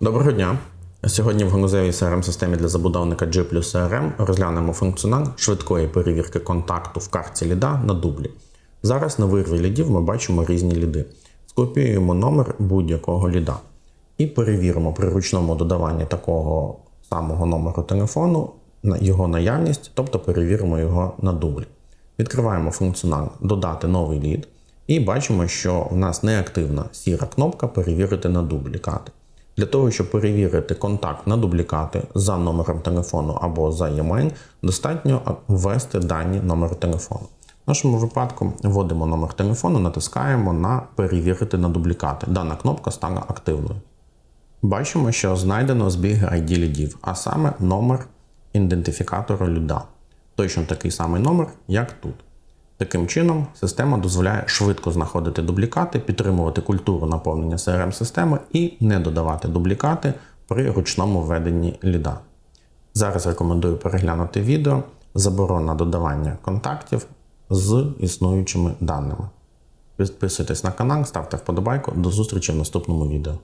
Доброго дня! Сьогодні в ганузевій crm системі для забудовника G плюс CRM розглянемо функціонал швидкої перевірки контакту в картці ліда на дублі. Зараз на вирві лідів ми бачимо різні ліди. Скопіюємо номер будь-якого ліда і перевіримо при ручному додаванні такого самого номеру телефону на його наявність, тобто перевіримо його на дублі. Відкриваємо функціонал Додати новий лід і бачимо, що в нас неактивна сіра кнопка Перевірити на дублікати. Для того, щоб перевірити контакт на дублікати за номером телефону або за e-mail, достатньо ввести дані номеру телефону. В нашому випадку вводимо номер телефону, натискаємо на Перевірити на дублікати. Дана кнопка стане активною. Бачимо, що знайдено збіг ID лідів, а саме номер ідентифікатора люда. Точно такий самий номер, як тут. Таким чином, система дозволяє швидко знаходити дублікати, підтримувати культуру наповнення CRM-системи і не додавати дублікати при ручному введенні ліда. Зараз рекомендую переглянути відео заборона додавання контактів з існуючими даними. Підписуйтесь на канал, ставте вподобайку. До зустрічі в наступному відео.